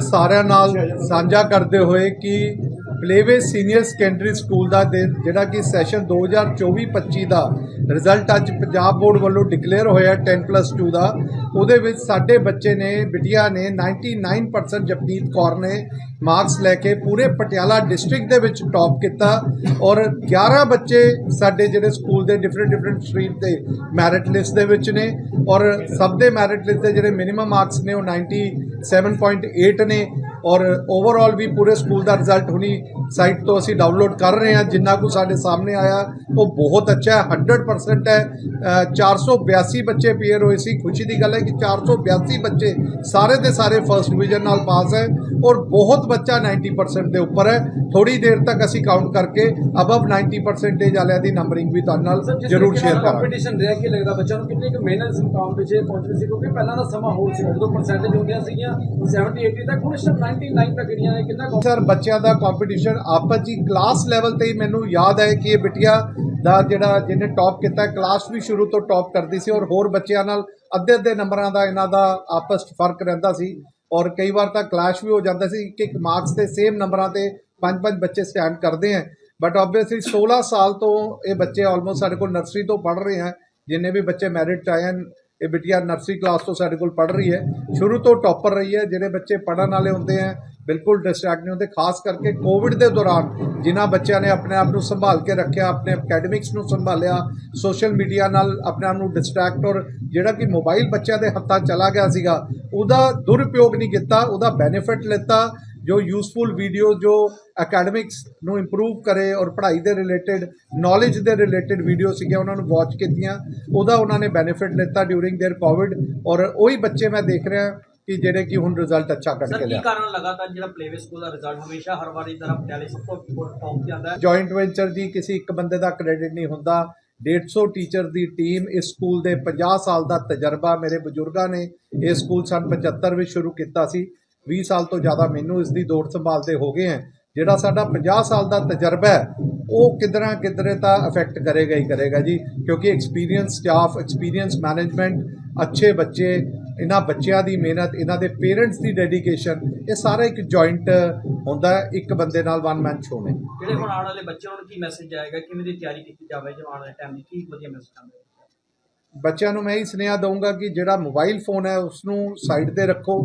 ਸਾਰਿਆਂ ਨਾਲ ਸਾਂਝਾ ਕਰਦੇ ਹੋਏ ਕਿ ਪਲੇਵੇ ਸੀਨੀਅਰ ਸੈਕੰਡਰੀ ਸਕੂਲ ਦਾ ਦਿਨ ਜਿਹੜਾ ਕਿ ਸੈਸ਼ਨ 2024-25 ਦਾ ਰਿਜ਼ਲਟ ਅੱਜ ਪੰਜਾਬ ਬੋਰਡ ਵੱਲੋਂ ਡਿਕਲੇਅਰ ਹੋਇਆ 10+2 ਦਾ। ਉਹਦੇ ਵਿੱਚ ਸਾਡੇ ਬੱਚੇ ਨੇ, ਬਿਟੀਆ ਨੇ 99% ਜਪਨੀਤ ਕੌਰ ਨੇ ਮਾਰਕਸ ਲੈ ਕੇ ਪੂਰੇ ਪਟਿਆਲਾ ਡਿਸਟ੍ਰਿਕਟ ਦੇ ਵਿੱਚ ਟੌਪ ਕੀਤਾ ਔਰ 11 ਬੱਚੇ ਸਾਡੇ ਜਿਹੜੇ ਸਕੂਲ ਦੇ ਡਿਫਰੈਂਟ ਡਿਫਰੈਂਟ ਸਟਰੀਮ ਤੇ ਮੈਰਿਟ ਲਿਸਟ ਦੇ ਵਿੱਚ ਨੇ ਔਰ ਸਭ ਦੇ ਮੈਰਿਟ ਲਿਸਟ ਦੇ ਜਿਹੜੇ ਮਿਨੀਮਮ ਮਾਰਕਸ ਨੇ ਉਹ 97.8 ਨੇ। ਔਰ ਓਵਰਆਲ ਵੀ ਪੂਰੇ ਸਕੂਲ ਦਾ ਰਿਜ਼ਲਟ ਹੁਣੀ ਸਾਈਟ ਤੋਂ ਅਸੀਂ ਡਾਊਨਲੋਡ ਕਰ ਰਹੇ ਹਾਂ। ਜਿੰਨਾ ਕੁ ਸਾਡੇ ਸਾਹਮਣੇ ਆਇਆ ਉਹ ਬਹੁਤ ਅੱਛਾ ਹੈ 100% ਹੈ। ਅ, 482 ਬੱਚੇ ਪੇਅਰ ਹੋਏ ਸੀ। ਖੁਸ਼ੀ ਦੀ ਗੱਲ ਹੈ ਕਿ 482 ਬੱਚੇ ਸਾਰੇ ਦੇ ਸਾਰੇ ਫਰਸਟ ਡਿਵੀਜ਼ਨ ਨਾਲ ਪਾਸ ਹੈ ਔਰ ਬਹੁਤ ਬੱਚਾ 90% ਦੇ ਉੱਪਰ ਹੈ। ਥੋੜੀ ਦੇਰ ਤੱਕ ਅਸੀਂ ਕਾਊਂਟ ਕਰਕੇ ਅਬਵ 90% ਵਾਲਿਆਂ ਦੀ ਨੰਬਰਿੰਗ ਵੀ ਤੁਹਾਡੇ ਨਾਲ ਜ਼ਰੂਰ ਸ਼ੇਅਰ ਕਰਾਂਗੇ। ਕੰਪੀਟੀਸ਼ਨ ਰਿਹਾ ਕਿ ਲੱਗਦਾ ਬੱਚਿਆਂ ਨੂੰ ਕਿੰਨੀ ਕੁ ਮਿਹਨਤ ਵਿੱਚ ਇਹ ਪਹੁੰਚਣੀ ਸੀ? ਕਿਉਂਕਿ ਪਹਿਲਾਂ ਦਾ ਸਮਾਂ ਹੋਰ ਸੀ ਜਦੋਂ ਪਰਸੈਂਟੇਜ ਹੁੰਦੀਆਂ ਸੀਗੀਆਂ 70 80 ਤੱਕ ਹੁਣ ਟਾਈਮ 99 ਤੱਕ ਜਿਹੜੀਆਂ ਨੇ ਕਿੰਨਾ ਸਰ ਬੱਚਿਆਂ ਦਾ ਕੰਪੀਟੀਸ਼ਨ ਆਪਸ ਜੀ ਕਲਾਸ ਲੈਵਲ ਤੇ ਹੀ ਮੈਨੂੰ ਯਾਦ ਹੈ ਕਿ ਇਹ ਬਿਟਿਆ ਦਾ ਜਿਹੜਾ ਜਿਹਨੇ ਟੌਪ ਕੀਤਾ ਕਲਾਸ ਵੀ ਸ਼ੁਰੂ ਤੋਂ ਟੌਪ ਕਰਦੀ ਸੀ ਔਰ ਹੋਰ ਬੱਚਿਆਂ ਨਾਲ ਅੱਧੇ ਅੱਧੇ ਨੰਬਰਾਂ ਦਾ ਇਹਨਾਂ ਦਾ ਆਪਸ 'ਚ ਫ਼ਰਕ ਰਹਿੰਦਾ ਸੀ ਔਰ ਕਈ ਵਾਰ ਤਾਂ ਕਲਾਸ਼ ਵੀ ਹੋ ਜਾਂਦਾ ਸੀ ਕਿ ਇੱਕ ਮਾਰਕਸ ਤੇ ਸੇਮ ਨੰਬਰਾਂ ਤੇ ਪੰਜ ਪੰਜ ਬੱਚੇ ਸਟੈਂਡ ਕਰਦੇ ਹੈ। ਬਟ ਆਬਵੀਅਸਲੀ 16 ਸਾਲ ਤੋਂ ਇਹ ਬੱਚੇ ਆਲਮੋਸਟ ਸਾਡੇ ਕੋਲ ਨਰਸਰੀ ਤੋਂ ਪੜ੍ਹ ਰਹੇ ਹੈ, ਜਿੰਨੇ ਵੀ ਬੱਚੇ ਮੈਰਿਟ ਆਏ ਹਨ ਇਹ ਬਿਟੀਆ ਨਰਸਰੀ ਕਲਾਸ ਤੋਂ ਸਾਡੇ ਕੋਲ ਪੜ੍ਹ ਰਹੀ ਹੈ। ਸ਼ੁਰੂ ਤੋਂ ਟੌਪਰ ਰਹੀ ਹੈ। ਜਿਹੜੇ ਬੱਚੇ ਪੜ੍ਹਨ ਵਾਲੇ ਹੁੰਦੇ ਹੈ ਬਿਲਕੁਲ ਡਿਸਟਰੈਕਟ ਨਹੀਂ ਹੁੰਦੇ। ਖਾਸ ਕਰਕੇ ਕੋਵਿਡ ਦੇ ਦੌਰਾਨ ਜਿਨ੍ਹਾਂ ਬੱਚਿਆਂ ਨੇ ਆਪਣੇ ਆਪ ਨੂੰ ਸੰਭਾਲ ਕੇ ਰੱਖਿਆ, ਆਪਣੇ ਅਕੈਡਮਿਕਸ ਨੂੰ ਸੰਭਾਲਿਆ ਸੋਸ਼ਲ ਮੀਡੀਆ ਨਾਲ ਆਪਣੇ ਆਪ ਨੂੰ ਡਿਸਟਰੈਕਟ ਔਰ ਜਿਹੜਾ ਕਿ ਮੋਬਾਈਲ ਬੱਚਿਆਂ ਦੇ ਹੱਥਾਂ ਚਲਾ ਗਿਆ ਸੀਗਾ, ਉਹਦਾ ਦੁਰਉਪਯੋਗ ਨਹੀਂ ਕੀਤਾ, ਉਹਦਾ ਬੈਨੀਫਿਟ ਲਿੱਤਾ। ਜੋ ਯੂਸਫੁਲ ਵੀਡੀਓ ਜੋ ਅਕੈਡਮਿਕਸ ਨੂੰ ਇੰਪਰੂਵ ਕਰੇ ਔਰ ਪੜ੍ਹਾਈ ਦੇ ਰਿਲੇਟਡ ਨੌਲੇਜ ਦੇ ਰਿਲੇਟਡ ਵੀਡੀਓ ਸੀਗੀਆਂ ਉਹਨਾਂ ਨੂੰ ਵਾਚ ਕੀਤੀਆਂ ਉਹਦਾ ਉਹਨਾਂ ਨੇ ਬੈਨੀਫਿਟ ਲਿੱਤਾ ਡਿਊਰਿੰਗ देयर ਕੋਵਿਡ ਔਰ ਉਹੀ ਬੱਚੇ ਮੈਂ ਦੇਖ ਰਿਹਾ ਕਿ ਜਿਹੜੇ ਕਿ ਹੁਣ ਰਿਜ਼ਲਟ ਅੱਛਾ ਕੱਢ ਸਰ ਕੇ ਕੀ ਲਿਆ ਕਾਰਨ ਲਗਾਤਾਰ ਜਿਹੜਾ ਪਲੇਵੇ ਸਕੂਲ ਦਾ ਰਿਜ਼ਲਟ ਹਮੇਸ਼ਾ ਹਰ ਵਾਰੀ ਤਰ੍ਹਾਂ ਪਟਿਆਲੇ ਸਭ ਤੋਂ ਟੌਪ ਤੇ ਆਉਂਦਾ ਹੈ ਜੁਆਇੰਟ ਵੈਂਚਰ ਜੀ ਕਿਸੇ ਇੱਕ ਬੰਦੇ ਦਾ ਕ੍ਰੈਡਿਟ ਨਹੀਂ ਹੁੰਦਾ 150 ਟੀਚਰ ਦੀ ਟੀਮ ਇਸ ਸਕੂਲ ਦੇ 50 ਸਾਲ ਦਾ ਤਜਰਬਾ ਮੇਰੇ ਬਜ਼ੁਰਗਾਂ ਨੇ ਇਹ ਸਕੂਲ ਸਨ 75 ਵਿੱਚ ਸ਼ੁਰੂ ਕੀਤਾ ਸੀ 20 ਸਾਲ ਤੋਂ ਜ਼ਿਆਦਾ ਮੈਨੂੰ ਇਸ ਦੀ ਦੌੜ ਸੰਭਾਲਦੇ ਹੋ ਗਏ ਹੈ। ਜਿਹੜਾ ਸਾਡਾ 50 ਸਾਲ ਦਾ ਤਜਰਬਾ ਹੈ, ਉਹ ਕਿਧਰਾਂ ਕਿਧਰੇ ਤਾਂ ਅਫੈਕਟ ਕਰੇਗਾ ਹੀ ਕਰੇਗਾ ਜੀ, ਕਿਉਂਕਿ ਐਕਸਪੀਰੀਅੰਸ ਸਟਾਫ ਐਕਸਪੀਰੀਅੰਸ ਮੈਨੇਜਮੈਂਟ ਅੱਛੇ ਬੱਚੇ, ਇਹਨਾਂ ਬੱਚਿਆਂ ਦੀ ਮਿਹਨਤ, ਇਹਨਾਂ ਦੇ ਪੇਰੈਂਟਸ ਦੀ ਡੈਡੀਕੇਸ਼ਨ ਇਹ ਸਾਰਾ ਇੱਕ ਜੁਆਇੰਟ ਹੁੰਦਾ ਇੱਕ ਬੰਦੇ ਨਾਲ ਵਨ ਮੈਨ ਸ਼ੋਅ ਨੇ। ਜਿਹੜੇ ਹੁਣ ਆਉਣ ਵਾਲੇ ਬੱਚਿਆਂ ਨੂੰ ਕੀ ਮੈਸੇਜ ਆਏਗਾ? ਕਿਵੇਂ ਦੀ ਤਿਆਰੀ ਕੀਤੀ ਜਾਵੇ ਜੋ ਆਉਣ ਟਾਈਮ ਦੀ? ਕੀ ਵਧੀਆ ਮੈਸੇਜ ਆਉਂਦਾ ਬੱਚਿਆਂ ਨੂੰ ਮੈਂ ਹੀ ਸੁਨੇਹਾ ਦਊਂਗਾ ਕਿ ਜਿਹੜਾ ਮੋਬਾਈਲ ਫੋਨ ਹੈ ਉਸ ਨੂੰ ਸਾਈਡ ਤੇ ਰੱਖੋ।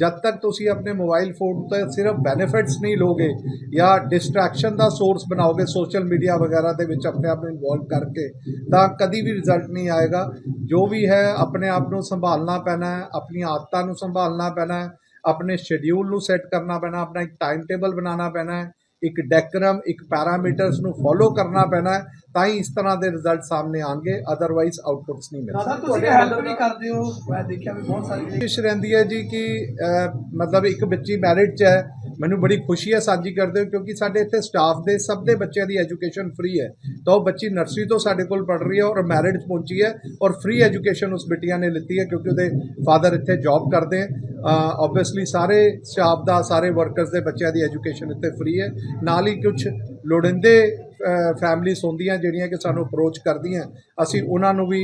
ਜਦ ਤੱਕ ਤੁਸੀਂ ਆਪਣੇ ਮੋਬਾਈਲ ਫੋਨ 'ਤੇ ਸਿਰਫ ਬੈਨੀਫਿਟਸ ਨਹੀਂ ਲੋਗੇ ਜਾਂ ਡਿਸਟਰੈਕਸ਼ਨ ਦਾ ਸੋਰਸ ਬਣਾਓਗੇ ਸੋਸ਼ਲ ਮੀਡੀਆ ਵਗੈਰਾ ਦੇ ਵਿੱਚ ਆਪਣੇ ਆਪ ਨੂੰ ਇਨਵੋਲਵ ਕਰਕੇ, ਤਾਂ ਕਦੀ ਵੀ ਰਿਜ਼ਲਟ ਨਹੀਂ ਆਏਗਾ। ਜੋ ਵੀ ਹੈ, ਆਪਣੇ ਆਪ ਨੂੰ ਸੰਭਾਲਣਾ ਪੈਣਾ ਹੈ, ਆਪਣੀਆਂ ਆਦਤਾਂ ਨੂੰ ਸੰਭਾਲਣਾ ਪੈਣਾ ਹੈ, ਆਪਣੇ ਸ਼ਡਿਊਲ ਨੂੰ ਸੈੱਟ ਕਰਨਾ ਪੈਣਾ, ਆਪਣਾ ਇੱਕ ਟਾਈਮ ਟੇਬਲ ਬਣਾਉਣਾ ਪੈਣਾ ਹੈ ਇੱਕ ਡੈਕਰਮ ਇੱਕ ਪੈਰਾਮੀਟਰਸ ਨੂੰ ਫੋਲੋ ਕਰਨਾ ਪੈਣਾ ਹੈ ਤਾਂ ਹੀ ਇਸ ਤਰ੍ਹਾਂ ਦੇ ਰਿਜ਼ਲਟ ਸਾਹਮਣੇ ਆਣਗੇ ਅਦਰਵਾਈਜ਼ ਆਊਟਪੁੱਟਸ ਨਹੀਂ ਮਿਲ ਦਾਦਾ ਤੁਸੀਂ ਹੈਲਪ ਵੀ ਕਰਦੇ ਹੋ ਮੈਂ ਦੇਖਿਆ ਵੀ ਬਹੁਤ ਸਾਰੀ ਕੋਸ਼ਿਸ਼ ਰਹਿੰਦੀ ਹੈ ਜੀ ਕਿ ਮਤਲਬ ਇੱਕ ਬੱਚੀ ਮੈਰਿਟ 'ਚ ਹੈ ਮੈਨੂੰ ਬੜੀ ਖੁਸ਼ੀ ਹੈ, ਸਾਂਝੀ ਕਰਦੇ ਹੋ ਕਿਉਂਕਿ ਸਾਡੇ ਇੱਥੇ ਸਟਾਫ ਦੇ ਸਭ ਦੇ ਬੱਚਿਆਂ ਦੀ ਐਜੂਕੇਸ਼ਨ ਫ੍ਰੀ ਹੈ। ਤਾਂ ਉਹ ਬੱਚੀ ਨਰਸਰੀ ਤੋਂ ਸਾਡੇ ਕੋਲ ਪੜ ਰਹੀ ਹੈ ਔਰ ਮੈਰਿਡ 'ਚ ਪਹੁੰਚੀ ਹੈ ਔਰ ਫ੍ਰੀ ਐਜੂਕੇਸ਼ਨ ਉਸ ਬਿਟੀਆਂ ਨੇ ਲਿੱਤੀ ਹੈ, ਕਿਉਂਕਿ ਉਹਦੇ ਫਾਦਰ ਇੱਥੇ ਜੌਬ ਕਰਦੇ ਹੈ। ਆਬਵੀਅਸਲੀ ਸਾਰੇ ਸਟਾਫ ਦਾ, ਸਾਰੇ ਵਰਕਰਸ ਦੇ ਬੱਚਿਆਂ ਦੀ ਐਜੂਕੇਸ਼ਨ ਇੱਥੇ ਫ੍ਰੀ ਹੈ। ਨਾਲ ਹੀ ਕੁਝ ਲੋੜਿੰਦੇ ਫੈਮਲੀਜ਼ ਹੁੰਦੀਆਂ ਜਿਹੜੀਆਂ ਕਿ ਸਾਨੂੰ ਅਪਰੋਚ ਕਰਦੀਆਂ ਅਸੀਂ ਉਹਨਾਂ ਨੂੰ ਵੀ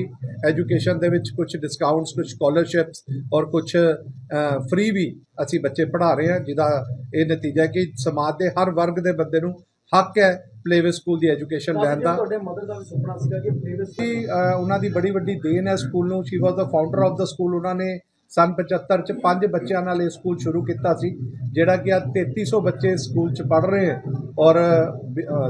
ਐਜੂਕੇਸ਼ਨ ਦੇ ਵਿੱਚ ਕੁਝ ਡਿਸਕਾਊਂਟਸ ਕੁਝ ਸਕਾਲਰਸ਼ਿਪਸ ਔਰ ਕੁਝ ਫ੍ਰੀ ਵੀ ਅਸੀਂ ਬੱਚੇ ਪੜ੍ਹਾ ਰਹੇ ਹਾਂ ਜਿਹਦਾ ਇਹ ਨਤੀਜਾ ਕਿ ਸਮਾਜ ਦੇ ਹਰ ਵਰਗ ਦੇ ਬੰਦੇ ਨੂੰ ਹੱਕ ਹੈ ਪਲੇਵੇ ਸਕੂਲ ਦੀ ਐਜੂਕੇਸ਼ਨ ਲੈਣ ਦਾ। ਤੁਹਾਡੇ ਮਦਰ ਦਾ ਵੀ ਸੁਪਨਾ ਸੀਗਾ ਕਿ ਪਲੇਵੇ ਉਹਨਾਂ ਦੀ ਬੜੀ ਵੱਡੀ ਦੇਣ ਹੈ ਸਕੂਲ ਨੂੰ। She was the founder of the school ਉਹਨਾਂ ਨੇ ਸਨ 75 ਚ ਪੰਜ ਬੱਚਿਆਂ ਨਾਲ ਇਹ ਸਕੂਲ ਸ਼ੁਰੂ ਕੀਤਾ ਸੀ, ਜਿਹੜਾ ਕਿ ਅੱਜ 3300 ਬੱਚੇ ਇਸ ਸਕੂਲ ਚ ਪੜ੍ਹ ਰਹੇ ਹੈ। ਔਰ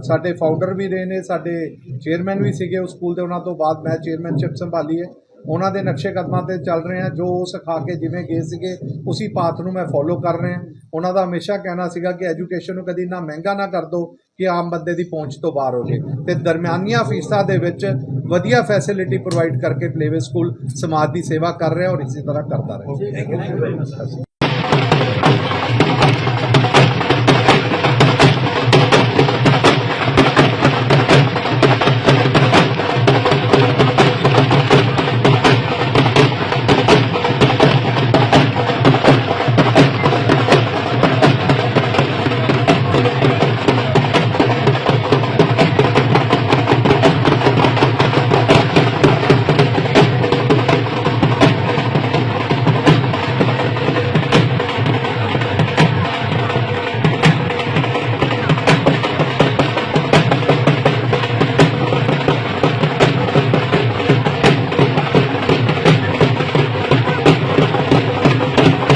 ਸਾਡੇ ਫਾਊਂਡਰ ਵੀ ਰਹੇ ਨੇ, ਸਾਡੇ ਚੇਅਰਮੈਨ ਵੀ ਸੀਗੇ ਉਸ ਸਕੂਲ ਦੇ, ਉਹਨਾਂ ਤੋਂ ਬਾਅਦ ਮੈਂ ਚੇਅਰਮੈਨਸ਼ਿਪ ਸੰਭਾਲੀ ਹੈ। ਉਹਨਾਂ ਦੇ ਨਕਸ਼ੇ ਕਦਮਾਂ ਤੇ ਚੱਲ ਰਹੇ ਹਾਂ, ਜੋ ਉਹ ਸਿਖਾ ਕੇ ਜਿਵੇਂ ਗਏ ਸੀਗੇ, ਉਸੇ ਪਾਥ ਨੂੰ ਮੈਂ ਫੋਲੋ ਕਰ ਰਿਹਾ ਉਹਨਾਂ ਦਾ ਹਮੇਸ਼ਾ ਕਹਿਣਾ ਸੀਗਾ ਕਿ ਐਜੂਕੇਸ਼ਨ ਨੂੰ ਕਦੀ ਨਾ ਮਹਿੰਗਾ ਨਾ ਕਰ ਦਿਓ ਕਿ ਆਮ ਬੰਦੇ ਦੀ ਪਹੁੰਚ ਤੋਂ ਬਾਹਰ ਹੋ ਜੇ। ਤੇ ਦਰਮਿਆਨੀਆਂ ਫੀਸਾਂ ਦੇ ਵਿੱਚ ਵਧੀਆ ਫੈਸਿਲਿਟੀ ਪ੍ਰੋਵਾਈਡ ਕਰਕੇ ਪਲੇਵੇ ਸਕੂਲ, ਸਮਾਜ ਦੀ ਸੇਵਾ ਕਰ ਰਿਹਾ ਔਰ ਇਸੇ ਤਰ੍ਹਾਂ ਕਰਦਾ ਰਹੇ।